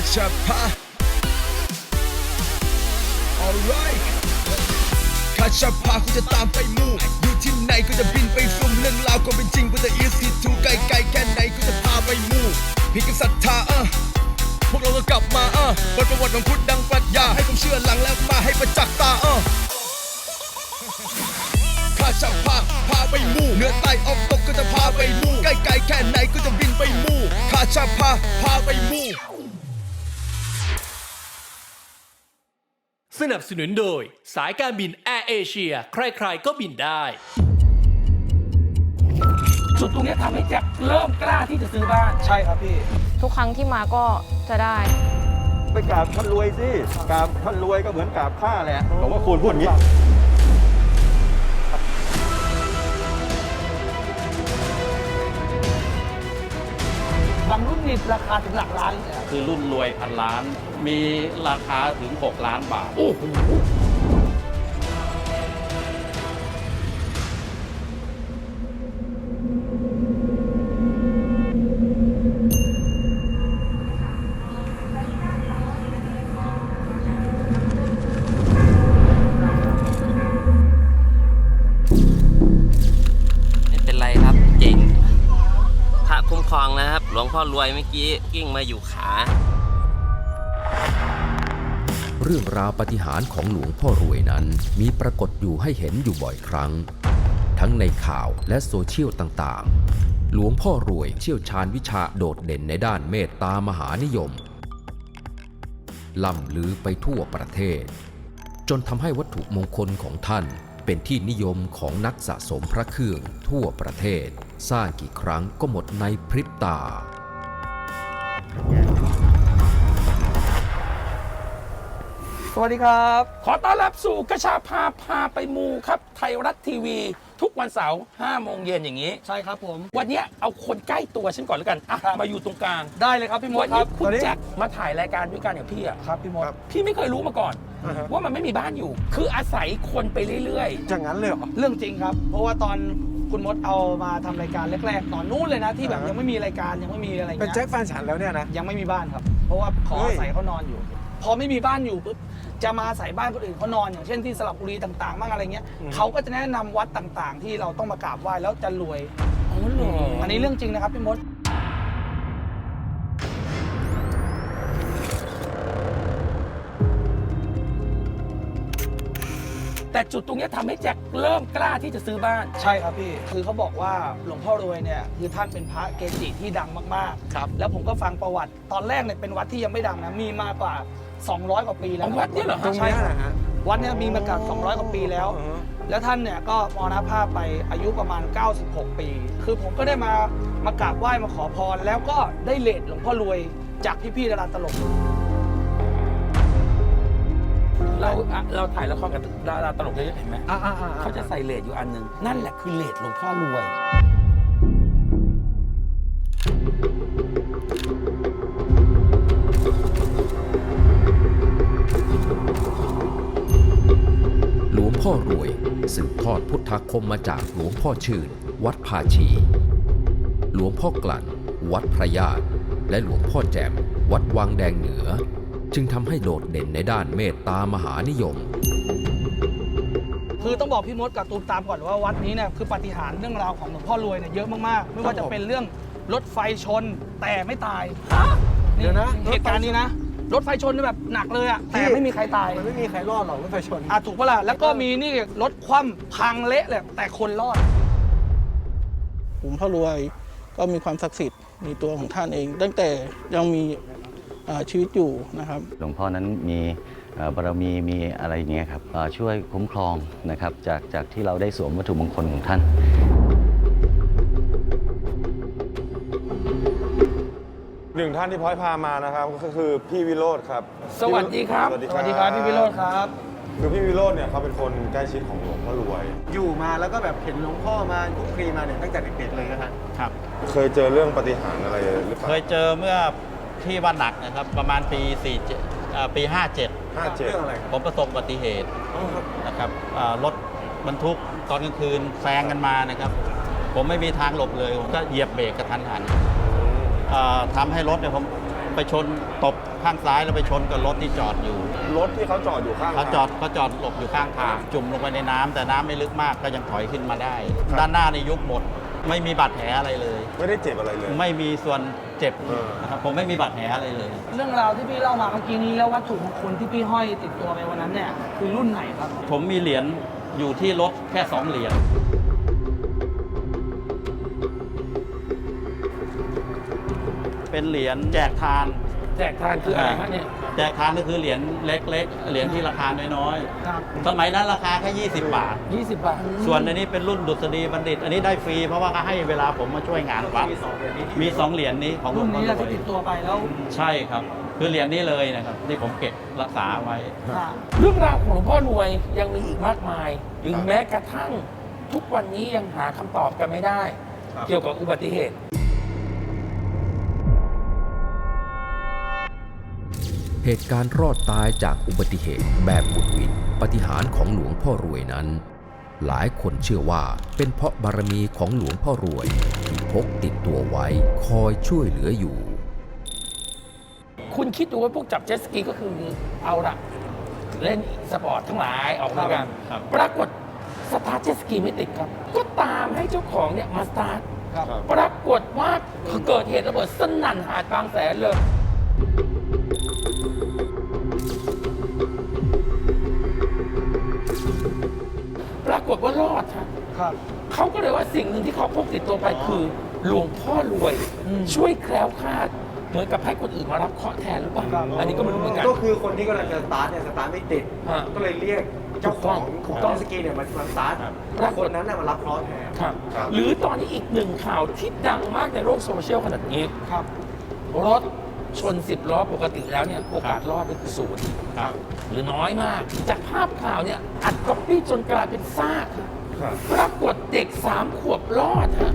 คาชาพา alright คาชาพาคุณจะตามไปมู่อยู่ที่ไหนก็จะบินไปฟุ่มเรื่องราวความเป็นจริงก็จะ easy to ไกลไกลแค่ไหนก็จะพาไปมู่พี่กันศรัทธาเออพวกเราก็กลับมาเออเปิดประวัติของพุทธดังปรัชญาให้ผมเชื่อหลังแล้วมาให้ประจักษ์ตาเออข้าจะพาพาไปมู่เหนือใต้ออกตกก็จะพาไปมู่ใกล้ๆแค่ไหนก็จะบินไปมู่ข้าพาพาไปมู่ สนับสนุนโดย สายการบินแอร์เอเชียใครๆก็บินได้ จุดตรงเนี้ยทำให้แจ็คเริ่มกล้าที่จะซื้อบ้าน ใช่ครับพี่ ทุกครั้งที่มาก็จะได้ ไปกราบท่านรวยสิกราบท่านรวยก็เหมือนกราบข้าแหละผมว่าควรพูดอย่างนี้ นนี่ราคาถึงหลักล้านเลยอะคือรุ่นรวยพันล้าน มีราคาถึง 6 ล้านบาท โอ้โหไม่เป็นไรครับเก่งพระคุ้มครองนะครับหล วงพ่อรวยเมื่อกี้กิ้งมาอยู่ขา เรื่องราวปฏิหารของหลวงพ่อรวยนั้นมีปรากฏอยู่ให้เห็นอยู่บ่อยครั้ง ทั้งในข่าวและโซเชียลต่างๆ หลวงพ่อรวยเชี่ยวชาญวิชาโดดเด่นในด้านเมตตามหานิยมล่ำลือไปทั่วประเทศ จนทำให้วัตถุมงคลของท่านเป็นที่นิยมของนักสะสมพระเครื่องทั่วประเทศ สร้างกี่ครั้งก็หมดในพริบตา สวัสดีครับ ขอต้อนรับสู่กระชาพาพาไปมูครับ ไทยรัฐทีวี ทุกวันเสาร์5โมงเย็นอย่างนี้ ใช่ครับผม วันเนี้ยเอาคนใกล้ตัวฉันก่อนแล้วกันอะครับ มาอยู่ตรงกลางได้เลยครับพี่มวัดนคนี้รับคุณแจ็คมาถ่ายรายการด้วยกันกับพี่อะครับพี่มดพี่ไม่เคยรู้มาก่อนว่ามันไม่มีบ้านอยู่ คืออาศัยคนไปเรื่อยอย่างนั้นเลยเหรอ เรื่องจริงครับ เพราะว่าตอนคุณมดเอามาทำรายการแรกๆ ตอนนู้นเลยนะที่แบบยังไม่มีรายการยังไม่มีอะไรเป็นเงี้ยแจ็คแฟนฉันแล้วเนี่ยนะ ยังไม่มีบ้านครับ เพราะว่าขอเฮ้ย อาศัยเขานอนอยู่ พอไม่มีบ้านอยู่ปุ๊บจะมาอาศัยบ้านคนอื่นเขานอนอย่างเช่นที่สระบุรีต่างๆบ้างอะไรเงี้ยเขาก็จะแนะนำวัดต่างๆ ที่เราต้องมากราบไหว้แล้วจะรวยๆอ๋อเหรออันนี้เรื่องจริงนะครับพี่มดแต่จุดตรงเนี้ยทำให้แจ็คเริ่มกล้าที่จะซื้อบ้าน ใช่ครับพี่คือเขาบอกว่าหลวงพ่อรวยเนี่ยคือท่านเป็นพระเกจิที่ดังมากๆครับแล้วผมก็ฟังประวัติตอนแรกเนี่ยเป็นวัดที่ยังไม่ดังนะมีมากกว่า 200 กว่าปีแล้วอ๋อวัดเนี่ยเหรอฮะใช่ครับวัดเนี่ยมีมาเกับ200 กว่าปีแล้วแล้วท่านเนี่ยก็มรณภาพไปอายุประมาณ 96 ปี คือผมก็ได้มามากราบไหว้มาขอพร แล้วก็ได้เลดหลวงพ่อรวยจากพี่ๆดาราตลก เราอะเราถ่ายละครกับดาราตลกเยอะๆเห็นไหมเขาจะใส่เลดอยู่อันหนึ่งนั่นแหละคือเลดหลวงพ่อรวย พ่อรวย สืบทอดพุทธคมมาจากหลวงพ่อชื่น วัดภาชี หลวงพ่อกลั่น วัดพระญาติและหลวงพ่อแจ่มวัดวังแดงเหนือ จึงทำให้โดดเด่นในด้านเมตตามหานิยม คือต้องบอกพี่มดกับตูมตามก่อนว่าวัดนี้เนี่ยคือปาฏิหาริย์เรื่องราวของหลวงพ่อรวยเนี่ยเยอะมากๆ ไม่ว่าจะเป็นเรื่องรถไฟชนแต่ไม่ตาย เดี๋ยวนะ เหตุการณ์นี้นะ รถไฟชนนี่แบบหนักเลยอะแต่ไม่มีใครตายมันไม่มีใครรอดหรอกรถไฟชน อะถูกปะล่ะแล้วก็มีนี่รถคว่ำพังเละเลยแต่คนรอดหลวงพ่อรวยก็มีความศักดิ์สิทธิ์ในตัวของท่านเอง ตั้งแต่ยังมีอ่าชีวิตอยู่นะครับ หลวงพ่อนั้นมีเอ่อบารมีมีอะไรอย่างเงี้ยครับเอ่อช่วยคุ้มครองนะครับจากจากที่เราได้สวมวัตถุมงคลของท่าน หนึ่งท่านที่พ้อยพามานะครับก็คือพี่วิโรธครับสวัสดีครับ สวัสดีสวัสดีครับพี่วิโรจน์ครับ คือพี่วิโรธเนี่ยเขาเป็นคนใกล้ชิดของหลวงพ่อรวย อยู่มาแล้วก็แบบเห็นหลวงพ่อมาคุกคลีมาเนี่ยตั้งแต่เด็กๆเลยนะฮะครับ เคยเจอเรื่องปาฏิหารย์อะไรหรือเปล่าเคยเจอเมื่อที่ว่าหนักนะครับ ประมาณปี47เอ่อปี 57 57เรื่องอะไรครับผมประสบอุบัติเหตุอ๋อครับนะครับเอ่อรถบรรทุกตอนกลางคืนแซงกันมานะครับ ผมไม่มีทางหลบเลย ผมก็เหยียบเบรกกระทันหันเอ่อ ทำให้รถเนี่ยผมไปชนตบข้างซ้ายแล้วไปชนกับรถที่จอดอยู่รถที่เขาจอดอยู่ข้างเขาจอดเขาจอดหลบอยู่ข้างทางจุ่มลงไปในน้ำแต่น้ำไม่ลึกมากก็ยังถอยขึ้นมาได้ ด้านหน้าในยุบหมด ไม่มีบาดแผลอะไรเลย ไม่ได้เจ็บอะไรเลย ไม่มีส่วนเจ็บเออ นะครับผมไม่มีบาดแผลอะไรเลย เรื่องราวที่พี่เล่ามาเมื่อกี้นี้แล้ววัตถุมงคลที่พี่ห้อยติดตัวไปวันนั้นเนี่ยคือรุ่นไหนครับ ผมมีเหรียญอยู่ที่รถแค่สองเหรียญ เป็นเหรียญแจกทาน แจกทานคืออะไรฮะเนี่ย แจกทานก็คือเหรียญเล็กๆ เหรียญที่ราคาน้อยครับๆ สมัยนั้นราคาแค่20 บาท20บาท ส่วนอันนี้เป็นรุ่นดุษฎีบัณฑิต อันนี้ได้ฟรีเพราะว่าก็ให้เวลาผมมาช่วยงานวัด มีสองเหรียญนี้ของหลรุ่วนงพ่นี้อแหละรวที่ยติดตัวไปแล้วใช่ครับ คือเหรียญนี้เลยนะครับที่ผมเก็บรักษาไว้เรื่องราวของหลวงพ่อรวยยังมีอีกมากมายหรือแม้กระทั่ง ทุกวันนี้ยังหาคำตอบกันไม่ได้ เกี่ยวกับอุบัติเหตุ เหตุการณ์รอดตายจากอุบัติเหตุแบบบุดหวิดปาฏิหารย์ของหลวงพ่อรวยนั้น หลายคนเชื่อว่าเป็นเพราะบารมีของหลวงพ่อรวยที่พกติดตัวไว้คอยช่วยเหลืออยู่ คุณคิดดูว่าพวกจับเจ็ตสกีก็คือเอาละเล่นสปอร์ตทั้งหลายออกมากัน ครับ ปรากฏสตาร์ทเจ็ตสกีไม่ติดครับ ก็ตามให้เจ้าของเนี่ยมาสตาร์ท ครับ ปรากฏว่าเกิดเหตุระเบิดสนั่นหาดบางแสนเลยากฏว่ารอดครับ ครับ เขาก็เลยว่าสิ่งหนึ่งที่เขาพกติดตัวไปคือหลวงพ่อรวย อืม ช่วยแคล้วคลาด เหมือนกับให้คนอื่นมารับเคราะห์แทนหรือเปล่าอันนี้ก็ไม่รู้เหมือนกัน ก็คือคนที่กำลังจะสตาร์ทเนี่ยสตาร์ทไม่ติด ฮะก็เลยเรียกเจ้าของถูของกต้องสกีเนี่ยมามาสตาร์ทปรากฏ คนนั้นน่ะมารับเคราะห์แทนครับ หรือตอนนี้อีกหนึ่งข่าวที่ดังมากในโลกโซเชียลขนาดนี้ ครับ รถ ชนสิบล้อปกติแล้วเนี่ยโอกาสรอดเป็นศูนย์ครับหรือน้อยมาก จากภาพข่าวเนี่ยอัดก๊อปปี้จนกลายเป็นซากครับครับปรากฏเด็กสามขวบรอดฮะ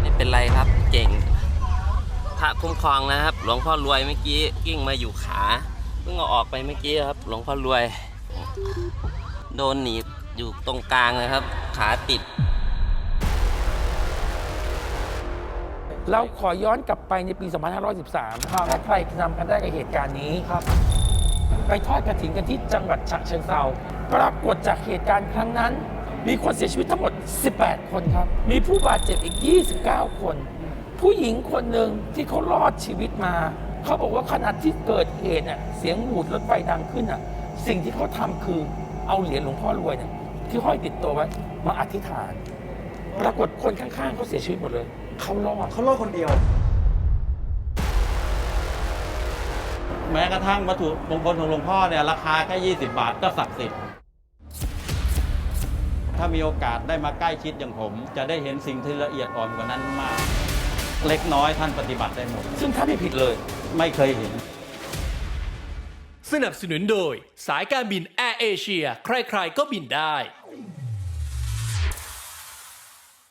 ไม่เป็นไรครับ เก่ง พระคุ้มครองนะครับ หลวงพ่อรวยเมื่อกี้กิ้งมาอยู่ขาเพิ่งเอาออกไปเมื่อกี้ครับ หลวงพ่อรวย โดนหนีบอยู่ตรงกลางนะครับ ขาติด เราขอย้อนกลับไปในปี 2513ถ้าใครจำกันได้กับเหตุการณ์นี้ครับ ไปทอดกระถินกันที่จังหวัดฉะเชิงเทราปรากฏจากเหตุการณ์ครั้งนั้น มีคนเสียชีวิตทั้งหมด 18 คนครับ มีผู้บาดเจ็บอีก 29 คน ผู้หญิงคนหนึ่งที่เขารอดชีวิตมา เขาบอกว่าขณะที่เกิดเหตุน่ะเสียงหวูดรถไฟดังขึ้นน่ะ สิ่งที่เขาทำคือเอาเหรียญหลวงพ่อรวยเนี่ยที่ห้อยติดตัวไว้มาอธิษฐาน ปรากฏคนข้างๆเขาเสียชีวิตหมดเลย เขารอด เขารอดคนเดียว แม้กระทั่งวัตถุมงคลของหลวงพ่อเนี่ยราคาแค่20 บาทก็ศักดิ์สิทธิ์ถ้ามีโอกาสได้มาใกล้ชิดอย่างผม จะได้เห็นสิ่งที่ละเอียดอ่อนกว่านั้นมาก เล็กน้อยท่านปฏิบัติได้หมด ซึ่งถ้าไม่ผิดเลย ไม่เคยเห็น สนับสนุนโดย สายการบินแอร์เอเชียใครๆก็บินได้